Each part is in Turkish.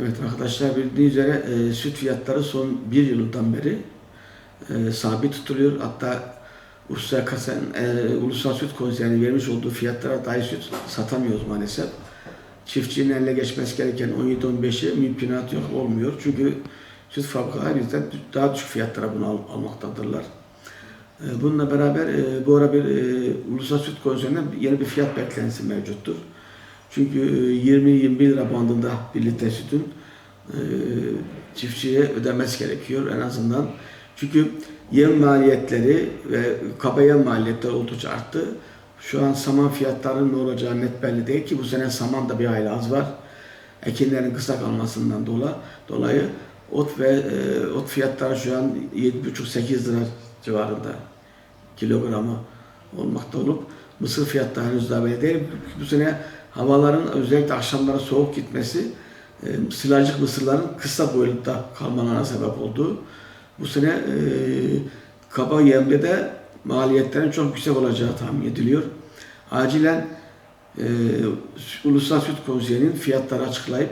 Evet arkadaşlar bildiğiniz üzere e, süt fiyatları son bir yıldan beri e, sabit tutuluyor. Hatta Ulusal, Kasen, e, Ulusal Süt Konseyi'nin vermiş olduğu fiyatlara dahi süt satamıyoruz maalesef. Çiftçinin eline geçmesi gereken 17-15'i mümkünatı yok, olmuyor. Çünkü süt fabrikaları bizden daha düşük fiyatlara bunu al, almaktadırlar. E, bununla beraber e, bu ara bir e, Ulusal Süt Konseyi'nden yeni bir fiyat beklentisi mevcuttur. Çünkü e, 20-21 lira bandında bir litre sütün e, çiftçiye ödemesi gerekiyor en azından. Çünkü yem maliyetleri ve kaba yem maliyetleri oldukça arttı. Şu an saman fiyatlarının ne olacağı net belli değil ki bu sene saman da bir hayli az var. Ekinlerin kısa kalmasından dolayı, dolayı ot ve e, ot fiyatları şu an 7,5-8 lira civarında kilogramı olmakta olup mısır fiyatları henüz daha belli değil. Bu sene havaların özellikle akşamları soğuk gitmesi e, silajlık mısırların kısa boyutta kalmalarına sebep oldu. Bu sene e, kaba yemde de maliyetlerin çok yüksek olacağı tahmin ediliyor. Acilen e, Ulusal Süt Konseyi'nin fiyatları açıklayıp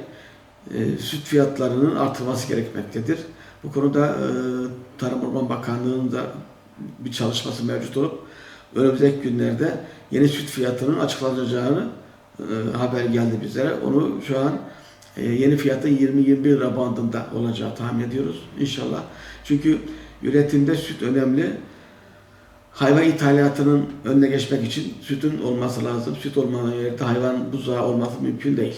e, süt fiyatlarının artırması gerekmektedir. Bu konuda e, Tarım Orman Bakanlığı'nın da bir çalışması mevcut olup önümüzdeki günlerde yeni süt fiyatının açıklanacağını e, haber geldi bizlere. Onu şu an e, yeni fiyatın 20-21 lira bandında olacağı tahmin ediyoruz inşallah. Çünkü üretimde süt önemli. Hayvan ithalatının önüne geçmek için sütün olması lazım. Süt olmadan yerde hayvan buzağı olması mümkün değil.